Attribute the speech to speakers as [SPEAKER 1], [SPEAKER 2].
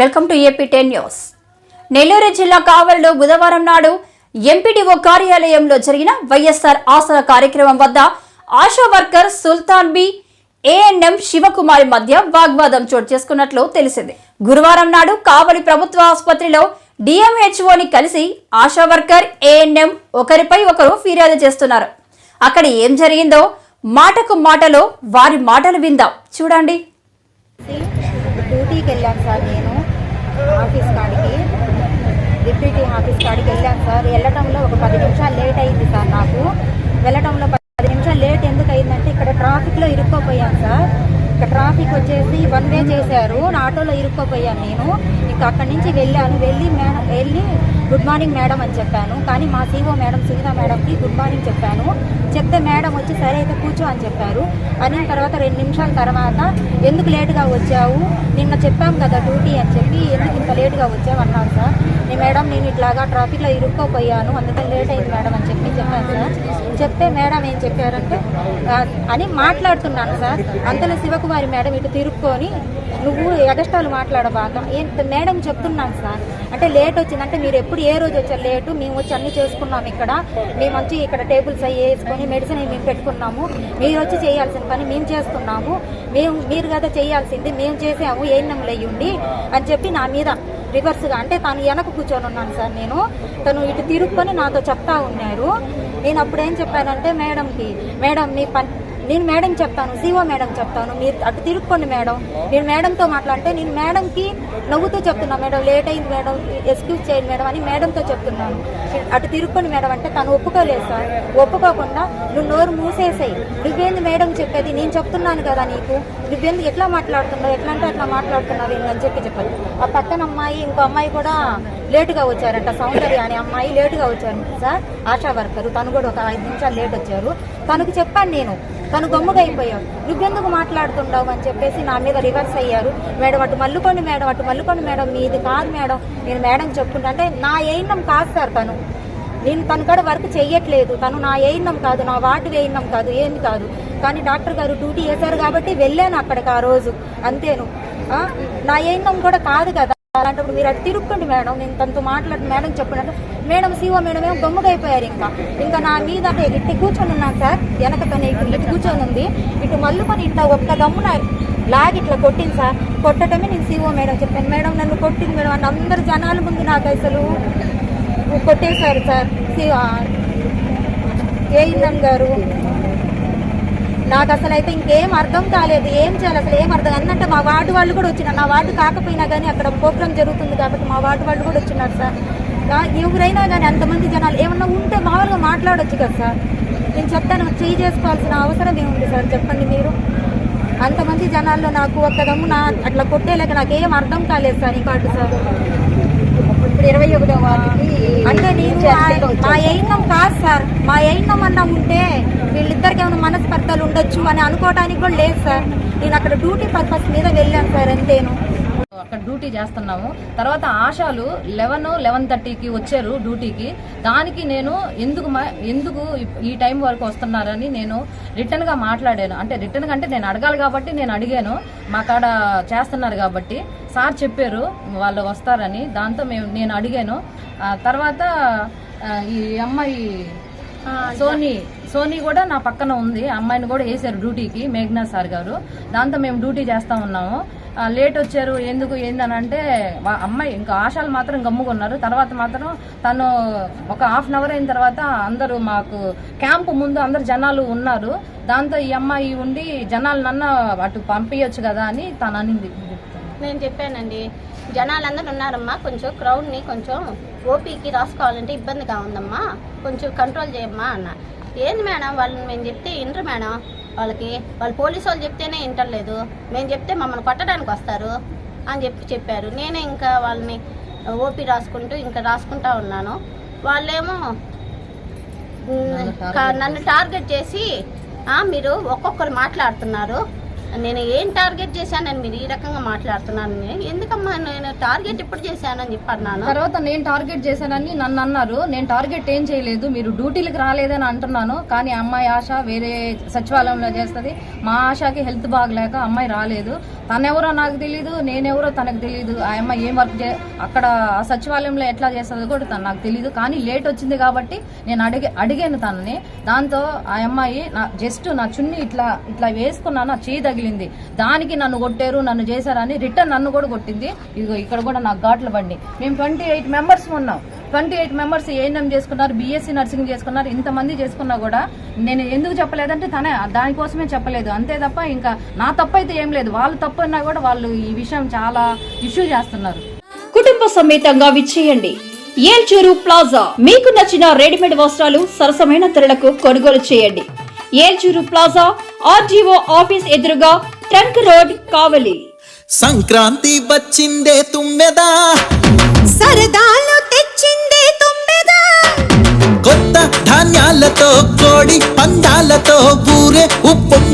[SPEAKER 1] Welcome to AP ten news. Nellore జిల్లా కావలిలో బుధవారం నాడు ఎంపీడీఓ కార్యాలయంలో జరిగిన వైఎస్ఆర్ ఆసన కార్యక్రమం వద్ద ASHA worker Sultan Bi ANM Sivakumari మధ్య వాగ్వాదం చోటు చేసుకున్నట్లు తెలిసింది. గురువారం నాడు కావలి ప్రభుత్వ ఆసుపత్రిలో డిఎంహెచ్ఓని కలిసి ఆశా వర్కర్ ఏఎన్ఎం ఒకరిపై ఒకరు ఫిర్యాదు చేస్తున్నారు. అక్కడ ఏం జరిగిందో మాటకు మాటలో వారి మాటలు విందాం. చూడండి.
[SPEAKER 2] డ్యూటీకి వెళ్ళాను సార్ నేను. ఆఫీస్ కాడికి డిప్యూటీ ఆఫీస్ కాడికి వెళ్ళాను సార్. వెళ్ళటంలో ఒక పది నిమిషాలు లేట్ అయింది సార్ నాకు. వెళ్ళటంలో పది నిమిషాలు లేట్ ఎందుకు అయిందంటే ఇక్కడ ట్రాఫిక్లో ఇరుక్కోపోయాను సార్. ట్రాఫిక్ వచ్చేసి వన్ వే చేశారు. నా ఆటోలో ఇరుక్కోపోయాను నేను. ఇంకా అక్కడి నుంచి వెళ్ళాను. వెళ్ళి మేడం వెళ్ళి గుడ్ మార్నింగ్ మేడం అని చెప్పాను. కానీ మా సీఓ మేడం సునీత మేడంకి గుడ్ మార్నింగ్ చెప్పాను. చెప్తే మేడం వచ్చి సరే అయితే కూర్చో అని చెప్పారు. అనిన తర్వాత రెండు నిమిషాల తర్వాత ఎందుకు లేటుగా వచ్చావు? నిన్న చెప్పాం కదా డ్యూటీ అని చెప్పి ఎందుకు ఇంత లేటుగా వచ్చావు? అన్నారు సార్. మేడం నేను ఇట్లాగా ట్రాఫిక్లో ఇరుక్కోపోయాను అందుకని లేట్ అయింది మేడం అని చెప్పి చెప్పాను సార్. చెప్తే మేడం ఏం చెప్పారంటే అని మాట్లాడుతున్నాను సార్. అంతలో శివకుమారి మేడం ఇటు తిరుక్కొని నువ్వు ఎగస్టాలు మాట్లాడబాక ఏం మేడం చెప్తున్నాను సార్. అంటే లేట్ వచ్చిందంటే మీరు ఎప్పుడు ఏ రోజు వచ్చారు లేటు? మేము వచ్చి అన్ని చేసుకున్నాం ఇక్కడ. మేము వచ్చి ఇక్కడ టేబుల్స్ అవి వేసుకొని మెడిసిన్ అవి మేము పెట్టుకున్నాము. మీరు వచ్చి చేయాల్సిన పని మేము చేస్తున్నాము. మేము మీరు కదా చేయాల్సింది మేము చేసాము ఏ నెంబర్ అని చెప్పి నా మీద రివర్స్గా అంటే తను వెనక కూర్చొని ఉన్నాను సార్ నేను. తను ఇటు తిరుక్కొని నాతో చెప్తా ఉన్నారు. నేను అప్పుడు ఏం చెప్పానంటే మేడంకి మేడం మీ పని నేను మేడం చెప్తాను సీఓ మేడం చెప్తాను మీరు అటు తిరుక్కోండి మేడం. నేను మేడంతో మాట్లాడితే నేను మేడంకి నవ్వుతూ చెప్తున్నాను మేడం లేట్ అయింది మేడం ఎక్స్క్యూజ్ చేయండి మేడం అని మేడంతో చెప్తున్నాను. అటు తిరుక్కోండి మేడం అంటే తను ఒప్పుకోలేదు సార్. ఒప్పుకోకుండా నువ్వు నోరు మూసేసాయి. నువ్వేంది మేడం చెప్పేది? నేను చెప్తున్నాను కదా నీకు. నువ్వేంది ఎట్లా మాట్లాడుతున్నావు? ఎట్లా అంటే అట్లా మాట్లాడుతున్నావు? అని చెప్పి చెప్పాలి ఆ పక్కన అమ్మాయి ఇంకో అమ్మాయి కూడా లేటుగా వచ్చారంట. సౌందర్య అనే అమ్మాయి లేటుగా వచ్చారు సార్. ఆశా వర్కర్. తను కూడా ఒక ఐదు నిమిషాలు లేట్ వచ్చారు. తనకు చెప్పాను నేను. తను గమ్ముగైపోయావు నువ్వెందుకు మాట్లాడుతుండవు అని చెప్పేసి నా మీద రివర్స్ అయ్యారు. మేడం అటు మల్లుకోండి మేడం అటు మల్లుకోండి మేడం మీది కాదు మేడం. నేను మేడం చెప్పుకుంటా. అంటే నా ఏయినం కాదు సార్ తను. నేను తను కూడా వర్క్ చెయ్యట్లేదు. తను నా ఏయినం కాదు నా వార్డు వేయిన్నం కాదు ఏం కాదు. కానీ డాక్టర్ గారు డ్యూటీ చేశారు కాబట్టి వెళ్ళాను అక్కడికి ఆ రోజు. అంతేను. నా ఏయినం కూడా కాదు కదా. అలాంటప్పుడు మీరు అటు తిరుక్కోండి మేడం. నేను తనతో మాట్లాడి మేడం చెప్పినట్టు మేడం సీఓ మేడం ఏమో గమ్ముగా ఇంకా. ఇంకా నా మీద అంటే ఇటు కూర్చొని ఉన్నాను సార్. వెనక తను ఇటు కూర్చొని ఉంది. ఇటు మల్లుకొని ఇట్లా ఒక్క దమ్మున లాగి ఇట్లా కొట్టింది సార్. కొట్టడమే నేను సీఓ మేడం చెప్పాను. మేడం నన్ను కొట్టింది మేడం అని అందరు జనాల ముందు నాకు అసలు కొట్టేశారు సార్. ఏయిందన్ గారు. నాకు అసలు అయితే ఇంకేం అర్థం కాలేదు. ఏం చేయాలి అసలు? ఏం అర్థం? అన్నంటే మా వార్డు వాళ్ళు కూడా వచ్చినారు. నా వార్డు కాకపోయినా కానీ అక్కడ ప్రోగ్రామ్ జరుగుతుంది కాబట్టి మా వార్డు వాళ్ళు కూడా వచ్చినారు సార్. ఎవరైనా కానీ అంతమంది జనాలు ఏమన్నా ఉంటే మామూలుగా మాట్లాడొచ్చు కదా సార్. నేను చెప్తాను చేయి చేసుకోవాల్సిన అవసరం ఏముంది సార్. చెప్పండి మీరు. అంతమంది జనాల్లో నాకు ఒక్కదమ్ము నా అట్లా కొట్టేలేక నాకేం అర్థం కాలేదు సార్ ఈ కార్డు సార్. ఇప్పుడు ఇరవై ఒకటో వాటికి అంటే నేను మా- ఎయిన్నం కాదు సార్. మా ఎయిన్నం అన్న ఉంటే వీళ్ళిద్దరికి ఏమైనా మనస్పర్ధలు ఉండొచ్చు అని అనుకోవడానికి కూడా లేదు సార్. నేను అక్కడ డ్యూటీ పర్పస్ మీద వెళ్ళాను సార్ అంతేను.
[SPEAKER 3] అక్కడ డ్యూటీ చేస్తున్నాము. తర్వాత ఆశాలు లెవెన్ లెవెన్ థర్టీకి వచ్చారు డ్యూటీకి. దానికి నేను ఎందుకు ఎందుకు ఈ టైం వరకు వస్తున్నారని నేను రిటర్న్గా మాట్లాడాను. అంటే రిటర్న్ అంటే నేను అడగాలి కాబట్టి నేను అడిగాను. మా కాడ చేస్తున్నారు కాబట్టి సార్ చెప్పారు వాళ్ళు వస్తారని. దాంతో మేము నేను అడిగాను. తర్వాత ఈ అమ్మాయి సోనీ సోనీ కూడా నా పక్కన ఉంది. అమ్మాయిని కూడా వేశారు డ్యూటీకి మేఘ్నా సార్ గారు. దాంతో మేము డ్యూటీ చేస్తా ఉన్నాము. లేట్ వచ్చారు. ఎందుకు ఏందని అంటే అమ్మాయి ఇంకా ఆశాలు మాత్రం గమ్ముకున్నారు తర్వాత మాత్రం తను ఒక హాఫ్ అన్ అవర్ అయిన తర్వాత అందరూ మాకు క్యాంప్ ముందు అందరు జనాలు ఉన్నారు. దాంతో ఈ అమ్మాయి ఉండి జనాలనన్నా అటు పంపించచ్చు కదా అని తను అనింది.
[SPEAKER 4] నేను చెప్పానండి జనాలందరూ ఉన్నారమ్మా. కొంచెం క్రౌడ్ని కొంచెం ఓపీకి రాసుకోవాలంటే ఇబ్బందిగా ఉందమ్మా. కొంచెం కంట్రోల్ చేయమ్మా అన్న. ఏంది మేడం? వాళ్ళని మేము చెప్తే వినరు మేడం. వాళ్ళకి వాళ్ళు పోలీసు వాళ్ళు చెప్తేనే వింటలేదు. మేము చెప్తే మమ్మల్ని కొట్టడానికి వస్తారు అని చెప్పి చెప్పారు. నేనే ఇంకా వాళ్ళని ఓపీ రాసుకుంటూ ఇంకా రాసుకుంటా ఉన్నాను. వాళ్ళేమో నన్ను టార్గెట్ చేసి "ఆ, మీరు ఒక్కొక్కరు మాట్లాడుతున్నారు. నేను ఏం టార్గెట్ చేశానని మీరు ఈ రకంగా మాట్లాడుతున్నాను నేను ఎందుకమ్మా నేను టార్గెట్ ఇప్పుడు చేశానని చెప్పన్నాను
[SPEAKER 3] తర్వాత నేను టార్గెట్ చేశానని నన్ను అన్నారు. నేను టార్గెట్ ఏం చేయలేదు. మీరు డ్యూటీలకు రాలేదని అంటున్నాను. కానీ అమ్మాయి ఆశ వేరే సచివాలయంలో చేస్తుంది. మా ఆశకి హెల్త్ బాగలేక అమ్మాయి రాలేదు. తనెవరో నాకు తెలియదు నేనెవరో తనకు తెలియదు ఆ అమ్మాయి ఏం వర్క్ చే అక్కడ ఆ సచివాలయంలో ఎట్లా చేస్తుందో కూడా తను నాకు తెలియదు కానీ లేట్ వచ్చింది కాబట్టి నేను అడిగి అడిగాను తనని. దాంతో ఆ అమ్మాయి నా జస్ట్ నా చున్ని ఇట్లా ఇట్లా వేసుకున్నాను నా చేయి తగిలింది. దానికి నన్ను కొట్టారు నన్ను చేశారని రిటర్న్ నన్ను కూడా కొట్టింది. ఇదిగో ఇక్కడ కూడా నాకు ఘాట్లు బండి. మేము ట్వంటీ ఎయిట్ మెంబర్స్ ఉన్నాం ట్వంటీ ఎయిట్ మెంబర్స్ ఏఎన్ఎం చేసుకున్నారు బీఎస్సీ నర్సింగ్ చేసుకున్నారు ఇంతమంది చేసుకున్నా కూడా నేను ఎందుకు చెప్పలేదంటే తనే దానికోసమే చెప్పలేదు. అంతే తప్ప ఇంకా నా తప్పు అయితే ఏం లేదు. వాళ్ళు తప్పు అన్నా కూడా వాళ్ళు ఈ విషయం చాలా ఇష్యూ చేస్తున్నారు.
[SPEAKER 1] కుటుంబ సమేతంగా విచ్చేయండి. ఏల్చూరు ప్లాజా. మీకు నచ్చిన రెడీమేడ్ వస్త్రాలు సరసమైన ధరలకు కొనుగోలు చేయండి. ఏల్చూరు ప్లాజా ఆర్డీఓ ఆఫీస్ ఎదురుగా ట్రంక్ రోడ్ కావలి.
[SPEAKER 5] సంక్రాంతి వచ్చిందే తుమ్మెదా?
[SPEAKER 6] సరదాలు తెచ్చిందే తుమ్మెదా?
[SPEAKER 5] కొత్త ధాన్యాలతో కోడి పందాలతో ఊరే ఉప్పొంగుతుంటే